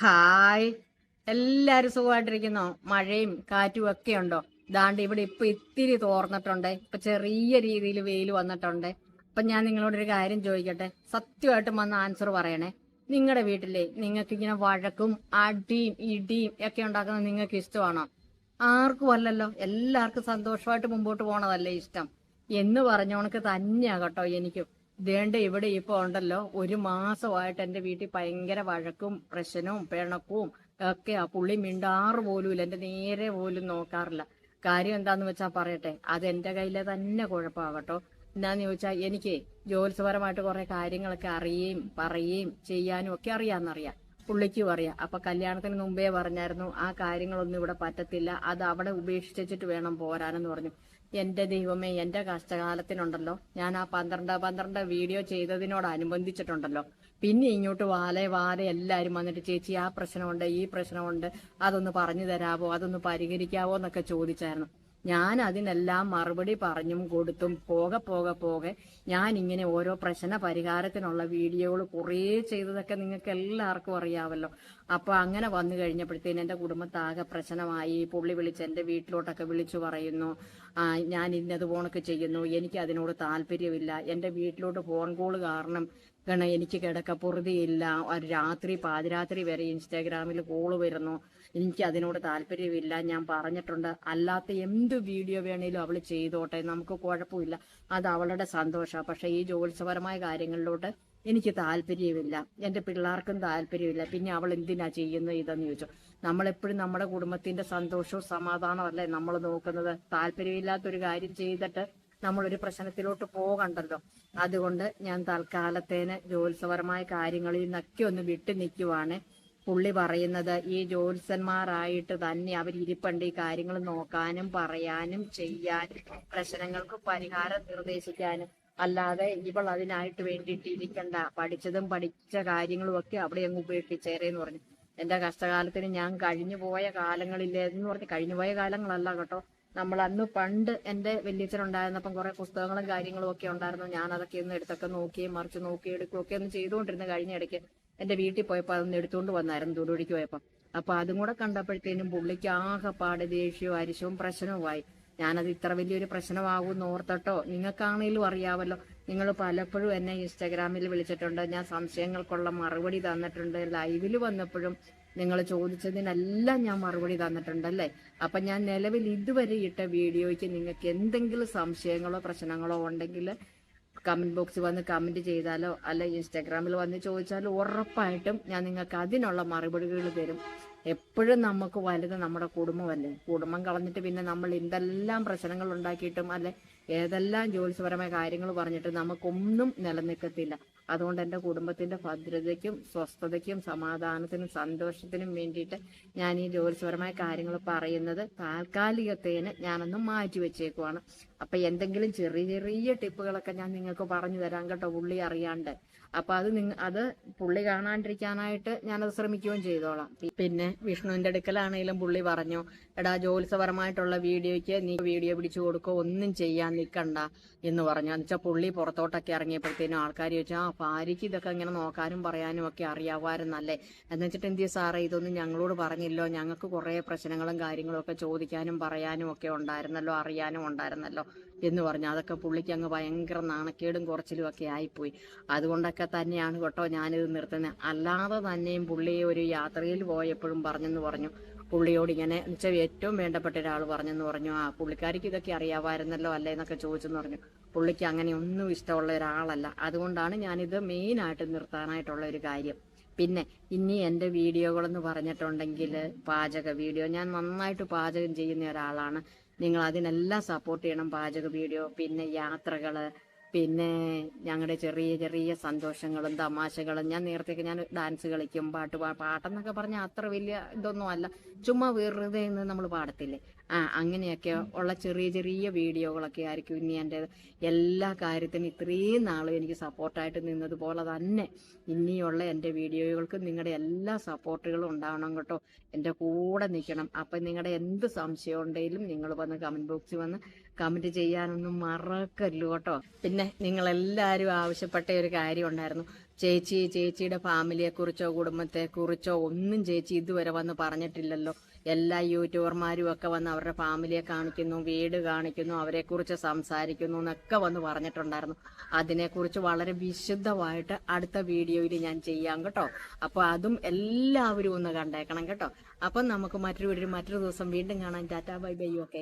Hi. എല്ലാരും സുഖമായിട്ടിരിക്കുന്നോ? മഴയും കാറ്റും ഒക്കെ ഉണ്ടോ? ദാണ്ട് ഇവിടെ ഇപ്പൊ ഇത്തിരി തോർന്നിട്ടുണ്ട്. ഇപ്പൊ ചെറിയ രീതിയിൽ വെയിൽ വന്നിട്ടുണ്ട്. അപ്പൊ ഞാൻ നിങ്ങളോട് ഒരു കാര്യം ചോദിക്കട്ടെ? സത്യമായിട്ടും വന്ന ആൻസർ പറയണേ. നിങ്ങളുടെ വീട്ടിലെ നിങ്ങൾക്ക് ഇങ്ങനെ വഴക്കും അടിയും ഇടിയും ഒക്കെ ഉണ്ടാക്കുന്നത് നിങ്ങൾക്ക് ഇഷ്ടമാണോ? ആർക്കും അല്ലല്ലോ. എല്ലാവർക്കും സന്തോഷമായിട്ട് മുമ്പോട്ട് പോണതല്ലേ ഇഷ്ടം. എന്ന് പറഞ്ഞോണക്ക് തന്നെയാ കേട്ടോ എനിക്കും. ദേണ്ട ഇവിടെ ഇപ്പൊ ഉണ്ടല്ലോ. ഒരു മാസമായിട്ട് എന്റെ വീട്ടിൽ ഭയങ്കര വഴക്കും പ്രശ്നവും പിണക്കവും ഒക്കെ ആ പുള്ളി മിണ്ടാറ് പോലും ഇല്ല. എന്റെ നേരെ പോലും നോക്കാറില്ല. കാര്യം എന്താന്ന് വെച്ചാ പറയട്ടെ അത് എന്റെ കയ്യിലെ തന്നെ കുഴപ്പമാകട്ടോ. എന്നാന്ന് ചോദിച്ചാൽ എനിക്ക് ജോത്സ്യപരമായിട്ട് കുറെ കാര്യങ്ങളൊക്കെ അറിയുകയും പറയുകയും ചെയ്യാനും ഒക്കെ അറിയാമെന്നറിയാം. പുള്ളിക്കും അറിയാം അപ്പൊ കല്യാണത്തിന് മുമ്പേ പറഞ്ഞായിരുന്നു ആ കാര്യങ്ങളൊന്നും ഇവിടെ പറ്റത്തില്ല. അത് അവിടെ ഉപേക്ഷിച്ചിട്ട് വേണം പോരാനെന്ന് പറഞ്ഞു. എന്റെ ദൈവമേ എന്റെ കഷ്ടകാലത്തിനുണ്ടല്ലോ. ഞാൻ ആ പന്ത്രണ്ട് പന്ത്രണ്ട് വീഡിയോ ചെയ്തതിനോടനുബന്ധിച്ചിട്ടുണ്ടല്ലോ. പിന്നെ ഇങ്ങോട്ട് വാലെ വാലെ എല്ലാരും വന്നിട്ട് ചേച്ചി ആ പ്രശ്നമുണ്ട് ഈ പ്രശ്നമുണ്ട്. അതൊന്ന് പറഞ്ഞു തരാവോ? അതൊന്ന് പരിഹരിക്കാവോ? എന്നൊക്കെ ചോദിച്ചായിരുന്നു. ഞാൻ അതിനെല്ലാം മറുപടി പറഞ്ഞും കൊടുത്തും പോകെ പോകെ പോകെ ഞാൻ ഇങ്ങനെ ഓരോ പ്രശ്ന പരിഹാരത്തിനുള്ള വീഡിയോകൾ കുറേ ചെയ്തതൊക്കെ നിങ്ങൾക്ക് എല്ലാവർക്കും അറിയാമല്ലോ അപ്പൊ അങ്ങനെ വന്നു കഴിഞ്ഞപ്പോഴത്തേന് എന്റെ കുടുംബത്താകെ പ്രശ്നമായി. പുള്ളി വിളിച്ച് എന്റെ വീട്ടിലോട്ടൊക്കെ വിളിച്ചു പറയുന്നു ഞാൻ ഇന്നത് പോണൊക്കെ ചെയ്യുന്നു. എനിക്ക് അതിനോട് താല്പര്യമില്ല. എന്റെ വീട്ടിലോട്ട് ഫോൺ കോൾ കാരണം കാരണം എനിക്ക് കിടക്കപ്പുറതിയില്ല ഒരു രാത്രി പാതിരാത്രി വരെ ഇൻസ്റ്റാഗ്രാമിൽ കോൾ വരുന്നു. എനിക്ക് അതിനോട് താല്പര്യമില്ല. ഞാൻ പറഞ്ഞിട്ടുണ്ട് അല്ലാത്ത എന്ത് വീഡിയോ വേണേലും അവൾ ചെയ്തോട്ടെ. നമുക്ക് കുഴപ്പമില്ല. അത് അവളുടെ സന്തോഷമാണ് പക്ഷേ ഈ ജോത്സപരമായ കാര്യങ്ങളിലോട്ട് എനിക്ക് താല്പര്യമില്ല. എന്റെ പിള്ളേർക്കും താല്പര്യമില്ല. പിന്നെ അവൾ എന്തിനാ ചെയ്യുന്നത് ഇതെന്ന് ചോദിച്ചു. നമ്മളെപ്പോഴും നമ്മുടെ കുടുംബത്തിന്റെ സന്തോഷവും സമാധാനമല്ലേ നമ്മൾ നോക്കുന്നത്? താല്പര്യമില്ലാത്തൊരു കാര്യം ചെയ്തിട്ട് നമ്മളൊരു പ്രശ്നത്തിലോട്ട് പോകണ്ടല്ലോ. അതുകൊണ്ട് ഞാൻ തൽക്കാലത്തേന് ജോത്സപരമായ കാര്യങ്ങളിൽ നിന്നൊക്കെ ഒന്ന് വിട്ടു നിൽക്കുവാണ്. പുള്ളി പറയുന്നത് ഈ ജോത്സന്മാരായിട്ട് തന്നെ അവർ ഇരിപ്പണ്ട് ഈ കാര്യങ്ങൾ നോക്കാനും പറയാനും ചെയ്യാനും പ്രശ്നങ്ങൾക്ക് പരിഹാരം നിർദ്ദേശിക്കാനും അല്ലാതെ ഇവൾ അതിനായിട്ട് വേണ്ടിയിട്ട് ഇരിക്കണ്ട പഠിച്ചതും പഠിച്ച കാര്യങ്ങളും ഒക്കെ അവിടെ അങ്ങ് ഉപേക്ഷിച്ചേരേന്ന് പറഞ്ഞു. എന്റെ കഷ്ടകാലത്തിന് ഞാൻ കഴിഞ്ഞു പോയ കാലങ്ങളില്ലേ എന്ന് പറഞ്ഞ് കഴിഞ്ഞു പോയ കാലങ്ങളല്ല കേട്ടോ. നമ്മൾ അന്ന് പണ്ട് എന്റെ വലിയച്ഛൻ ഉണ്ടായിരുന്നപ്പം കുറെ പുസ്തകങ്ങളും കാര്യങ്ങളും ഒക്കെ ഉണ്ടായിരുന്നു. ഞാൻ അതൊക്കെ ഒന്ന് എടുത്തൊക്കെ നോക്കിയും മറിച്ച് നോക്കി എടുക്കുകയൊക്കെ ഒന്ന് ചെയ്തുകൊണ്ടിരുന്ന കഴിഞ്ഞ ഇടയ്ക്ക് എന്റെ വീട്ടിൽ പോയപ്പോൾ അതൊന്ന് എടുത്തുകൊണ്ട് വന്നായിരുന്നു ദൂടുടിക്ക് പോയപ്പോൾ. അപ്പൊ അതും കൂടെ കണ്ടപ്പോഴത്തേനും പുള്ളിക്ക് ആകെപ്പാട് ദേഷ്യവും അരിശവും പ്രശ്നവുമായി. ഞാനത് ഇത്ര വലിയൊരു പ്രശ്നമാകുമെന്ന് ഓർത്തട്ടോ നിങ്ങൾക്കാണെങ്കിലും അറിയാമല്ലോ. നിങ്ങൾ പലപ്പോഴും എന്നെ ഇൻസ്റ്റാഗ്രാമിൽ വിളിച്ചിട്ടുണ്ട്. ഞാൻ സംശയങ്ങൾക്കുള്ള മറുപടി തന്നിട്ടുണ്ട്. ലൈവിൽ വന്നപ്പോഴും നിങ്ങൾ ചോദിച്ചതിനെല്ലാം ഞാൻ മറുപടി തന്നിട്ടുണ്ടല്ലേ? അപ്പം ഞാൻ നിലവിൽ ഇതുവരെ ഇട്ട വീഡിയോയ്ക്ക് നിങ്ങൾക്ക് എന്തെങ്കിലും സംശയങ്ങളോ പ്രശ്നങ്ങളോ ഉണ്ടെങ്കിൽ കമന്റ് ബോക്സിൽ വന്ന് കമന്റ് ചെയ്താലോ അല്ല ഇൻസ്റ്റാഗ്രാമിൽ വന്ന് ചോദിച്ചാലോ ഉറപ്പായിട്ടും ഞാൻ നിങ്ങൾക്ക് അതിനുള്ള മറുപടികൾ തരും. എപ്പോഴും നമുക്ക് വലുത് നമ്മുടെ കുടുംബമല്ലേ? കുടുംബം കളഞ്ഞിട്ട് പിന്നെ നമ്മൾ എന്തെല്ലാം പ്രശ്നങ്ങൾ ഉണ്ടാക്കിയിട്ടും അല്ലെ ഏതെല്ലാം ജോലിപരമായ കാര്യങ്ങൾ പറഞ്ഞിട്ട് നമുക്കൊന്നും നിലനിൽക്കത്തില്ല. അതുകൊണ്ട് എന്റെ കുടുംബത്തിന്റെ ഭദ്രതയ്ക്കും സ്വസ്ഥതയ്ക്കും സമാധാനത്തിനും സന്തോഷത്തിനും വേണ്ടിയിട്ട് ഞാൻ ഈ ജോലിപരമായ കാര്യങ്ങൾ പറയുന്നത് താൽക്കാലികത്തേന് ഞാനൊന്ന് മാറ്റി വെച്ചേക്കുവാണ്. അപ്പൊ എന്തെങ്കിലും ചെറിയ ചെറിയ ടിപ്പുകളൊക്കെ ഞാൻ നിങ്ങൾക്ക് പറഞ്ഞു തരാം കേട്ടോ പുള്ളി അറിയാണ്ട്. അപ്പൊ അത് നിങ്ങ അത് പുള്ളി കാണാണ്ടിരിക്കാനായിട്ട് ഞാനത് ശ്രമിക്കുകയും ചെയ്തോളാം. പിന്നെ വിഷ്ണുവിന്റെ അടുക്കലാണെങ്കിലും പുള്ളി പറഞ്ഞു എടാ ജോത്സപരമായിട്ടുള്ള വീഡിയോയ്ക്ക് നീ വീഡിയോ പിടിച്ചു കൊടുക്കോ ഒന്നും ചെയ്യാൻ നിൽക്കണ്ട എന്ന് പറഞ്ഞു. എന്നുവെച്ചാൽ പുള്ളി പുറത്തോട്ടൊക്കെ ഇറങ്ങിയപ്പോഴത്തേനും ആൾക്കാർ ചോദിച്ചാൽ ആ ഭാര്യയ്ക്ക് ഇതൊക്കെ ഇങ്ങനെ നോക്കാനും പറയാനും ഒക്കെ അറിയാവായിരുന്നല്ലേ എന്ന് വെച്ചിട്ട് എന്തിയ സാറേ ഇതൊന്നും ഞങ്ങളോട് പറഞ്ഞില്ലോ. ഞങ്ങൾക്ക് കുറേ പ്രശ്നങ്ങളും കാര്യങ്ങളും ഒക്കെ ചോദിക്കാനും പറയാനും ഒക്കെ ഉണ്ടായിരുന്നല്ലോ അറിയാനും ഉണ്ടായിരുന്നല്ലോ. എന്ന് പറഞ്ഞു. അതൊക്കെ പുള്ളിക്ക് അങ്ങ് ഭയങ്കര നാണക്കേടും കുറച്ചിലും ഒക്കെ ആയിപ്പോയി. അതുകൊണ്ടൊക്കെ തന്നെയാണ് കേട്ടോ ഞാനിത് നിർത്തുന്നത് അല്ലാതെ തന്നെയും പുള്ളി ഒരു യാത്രയിൽ പോയപ്പോഴും പറഞ്ഞെന്ന് പറഞ്ഞു. പുള്ളിയോട് ഇങ്ങനെ എന്നുവെച്ചാൽ ഏറ്റവും വേണ്ടപ്പെട്ട ഒരാൾ പറഞ്ഞെന്ന് പറഞ്ഞു. ആ പുള്ളിക്കാരിക്ക് ഇതൊക്കെ അറിയാമായിരുന്നല്ലോ അല്ലേ എന്നൊക്കെ ചോദിച്ചെന്ന് പറഞ്ഞു. പുള്ളിക്ക് അങ്ങനെ ഒന്നും ഇഷ്ടമുള്ള ഒരാളല്ല. അതുകൊണ്ടാണ് ഞാനിത് മെയിനായിട്ട് നിർത്താനായിട്ടുള്ള ഒരു കാര്യം. പിന്നെ ഇനി എന്റെ വീഡിയോകളെന്ന് പറഞ്ഞിട്ടുണ്ടെങ്കിൽ പാചക വീഡിയോ. ഞാൻ നന്നായിട്ട് പാചകം ചെയ്യുന്ന ഒരാളാണ്. നിങ്ങൾ അതിനെല്ലാം സപ്പോർട്ട് ചെയ്യണം. പാചക വീഡിയോ പിന്നെ യാത്രകൾ പിന്നെ ഞങ്ങളുടെ ചെറിയ ചെറിയ സന്തോഷങ്ങളും തമാശകളും. ഞാൻ നേരത്തെ ഞാൻ ഡാൻസ് കളിക്കും പാട്ട് പാട്ടെന്നൊക്കെ പറഞ്ഞാൽ അത്ര വലിയ ഇതൊന്നും അല്ല ചുമ്മാ വെറുതെ നമ്മൾ പാടത്തില്ലേ. അങ്ങനെയൊക്കെ ഉള്ള ചെറിയ ചെറിയ വീഡിയോകളൊക്കെ ആയിരിക്കും ഇനി എന്റെ എല്ലാ കാര്യത്തിനും ഇത്രയും നാളും എനിക്ക് സപ്പോർട്ടായിട്ട് നിന്നതുപോലെ തന്നെ ഇനിയുള്ള എന്റെ വീഡിയോകൾക്ക് നിങ്ങളുടെ എല്ലാ സപ്പോർട്ടുകളും ഉണ്ടാവണം കേട്ടോ. എന്റെ കൂടെ നിൽക്കണം. അപ്പം നിങ്ങളുടെ എന്ത് സംശയം ഉണ്ടെങ്കിലും നിങ്ങൾ വന്ന് കമന്റ് ബോക്സിൽ വന്ന് കമന്റ് ചെയ്യാനൊന്നും മറക്കല്ലോ കേട്ടോ. പിന്നെ നിങ്ങളെല്ലാവരും ആവശ്യപ്പെട്ട ഒരു കാര്യം ഉണ്ടായിരുന്നു. ചേച്ചി ചേച്ചിയുടെ ഫാമിലിയെ കുറിച്ചോ കുടുംബത്തെ കുറിച്ചോ ഒന്നും ചേച്ചി ഇതുവരെ വന്ന് പറഞ്ഞിട്ടില്ലല്ലോ. എല്ലാ യൂട്യൂബർമാരും ഒക്കെ വന്ന് അവരുടെ ഫാമിലിയെ കാണിക്കുന്നു വീട് കാണിക്കുന്നു അവരെക്കുറിച്ച് സംസാരിക്കുന്നു എന്നൊക്കെ വന്ന് പറഞ്ഞിട്ടുണ്ടായിരുന്നു. അതിനെക്കുറിച്ച് വളരെ വിശുദ്ധമായിട്ട് അടുത്ത വീഡിയോയിൽ ഞാൻ ചെയ്യാം കേട്ടോ. അപ്പോൾ അതും എല്ലാവരും ഒന്ന് കണ്ടേക്കണം കേട്ടോ. അപ്പം നമുക്ക് മറ്റൊരു വീട്ടിൽ മറ്റൊരു ദിവസം വീണ്ടും കാണാം. Tata bye bye okay.